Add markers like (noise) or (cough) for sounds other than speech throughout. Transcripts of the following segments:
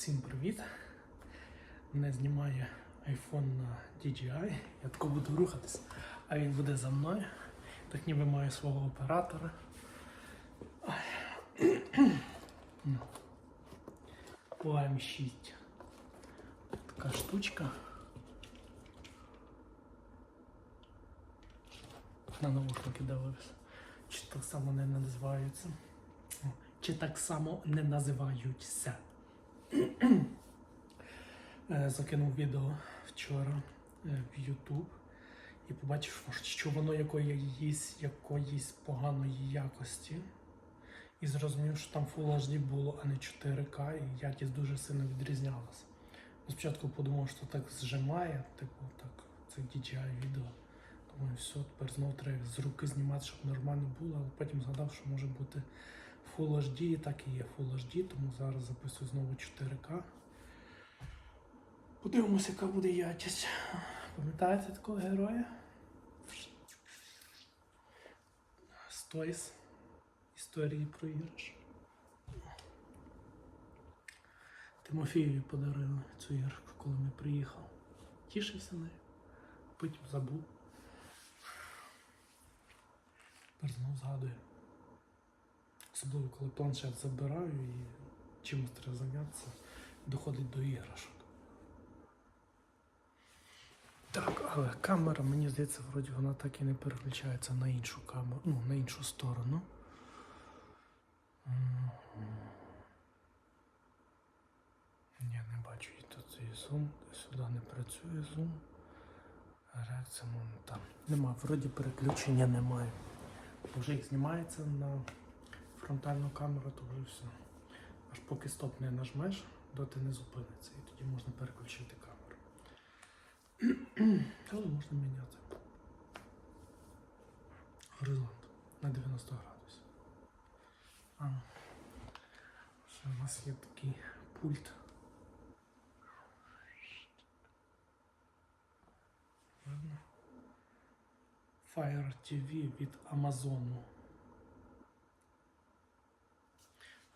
Всім привіт! Мене знімає iPhone на DJI. Я тако буду рухатись, а він буде за мною. Так ніби маю свого оператора. Ну. OM6. Така штучка. На наушники дивився. Чи так само не називаються? Чи так само не називаються? Е, Закинув відео вчора е, в YouTube і побачив, що воно якоїсь, якоїсь поганої якості. І зрозумів, що там Full HD було, а не 4К, і якість дуже сильно відрізнялася. Ну, Спочатку подумав, що так зжимає, типу так, це DJI відео. Думаю, все, тепер знову треба з руки знімати, щоб нормально було, але потім згадав, що може бути Full HD, і так і є Full HD, тому зараз записую знову 4К. Подивимося, яка буде якість. Пам'ятаєте такого героя? Стойс. Історії про іграш. Тимофієві подарили цю іграшку, коли ми приїхали. Тішився нею, потім забув. Тепер знову згадую. Особливо, коли планшет забираю і чимось треба зайнятися, доходить до іграшок. Так, але камера, мені здається, вроді вона так і не переключається на іншу камеру, ну, на іншу сторону. Ні, не бачу і тут і зум, сюди не працює зум. Реакція там. Нема, вроді переключення немає. Вже як знімається на фронтальну камеру, то вже все. Аж поки стоп не нажмеш, доти не зупиниться. І тоді можна переключити камеру. (clears throat) Але можна міняти. Горизонт на 90 градусів. А, ще у нас є такий пульт. Fire TV від Амазону.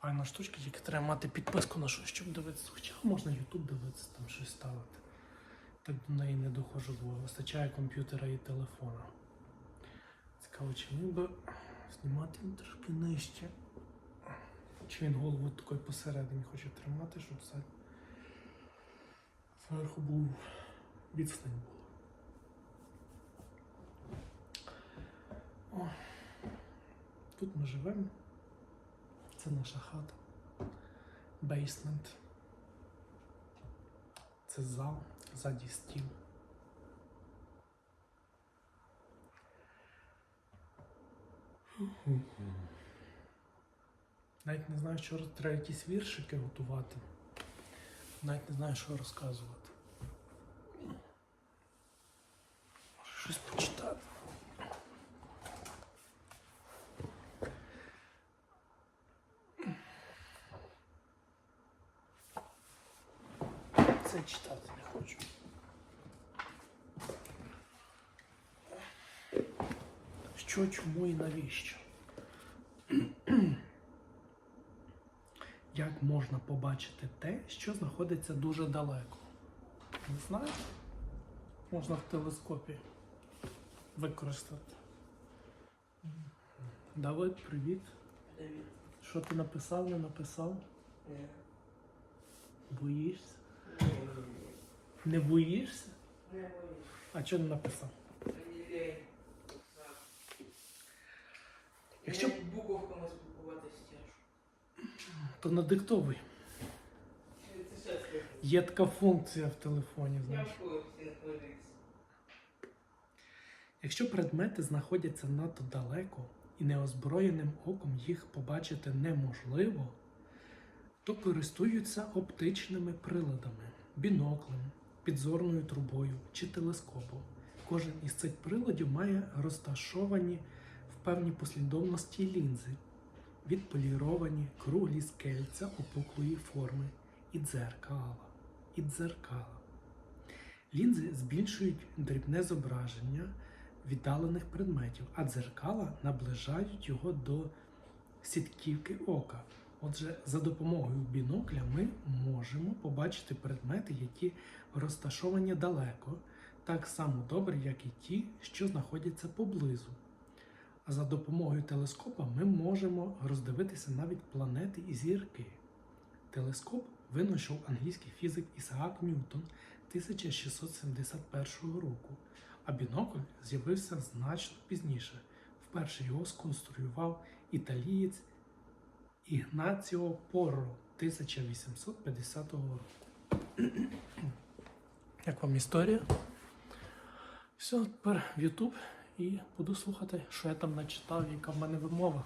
Файна штучка, тільки треба мати підписку на щось, щоб дивитися. Хоча можна YouTube дивитися, там щось ставити. Так до неї не доходжу, бо вистачає комп'ютера і телефона. Цікаво, чи міг би знімати він трошки нижче. Чи він голову такою посередині хоче тримати, щоб все зверху був відстань була. О, тут ми живемо. Це наша хата. Бейсмент. Це зал, ззаді стіл. Навіть не знаю, що треба якісь віршики готувати. Навіть не знаю, що розказувати. Може щось почитати. Це читати не хочу. Що, чому і навіщо? Як можна побачити те, що знаходиться дуже далеко? Не знаю. Можна в телескопі використати. Давид, привіт. Привіт. Що ти написав, не написав? Ні. Боїшся? Не боїшся? Не боюсь. А чого не написав? Якщо- буковками спілкуватися тяжко. То надиктовуй. Є така функція в телефоні, знаєш. Якщо предмети знаходяться надто далеко і неозброєним оком їх побачити неможливо, то користуються оптичними приладами, біноклем, підзорною трубою чи телескопом. Кожен із цих приладів має розташовані в певній послідовності лінзи, відполіровані круглі скельця опуклої форми і дзеркала. І дзеркала. Лінзи збільшують дрібне зображення віддалених предметів, а дзеркала наближають його до сітківки ока. Отже, за допомогою бінокля ми можемо побачити предмети, які розташовані далеко, так само добре, як і ті, що знаходяться поблизу. А за допомогою телескопа ми можемо роздивитися навіть планети і зірки. Телескоп винайшов англійський фізик Ісаак Ньютон 1671 року, а бінокль з'явився значно пізніше. Вперше його сконструював італієць Ігнаціо Порро 1850 року. (clears throat) Як вам історія? Все, тепер в YouTube і буду слухати, що я там начитав, яка в мене вимова.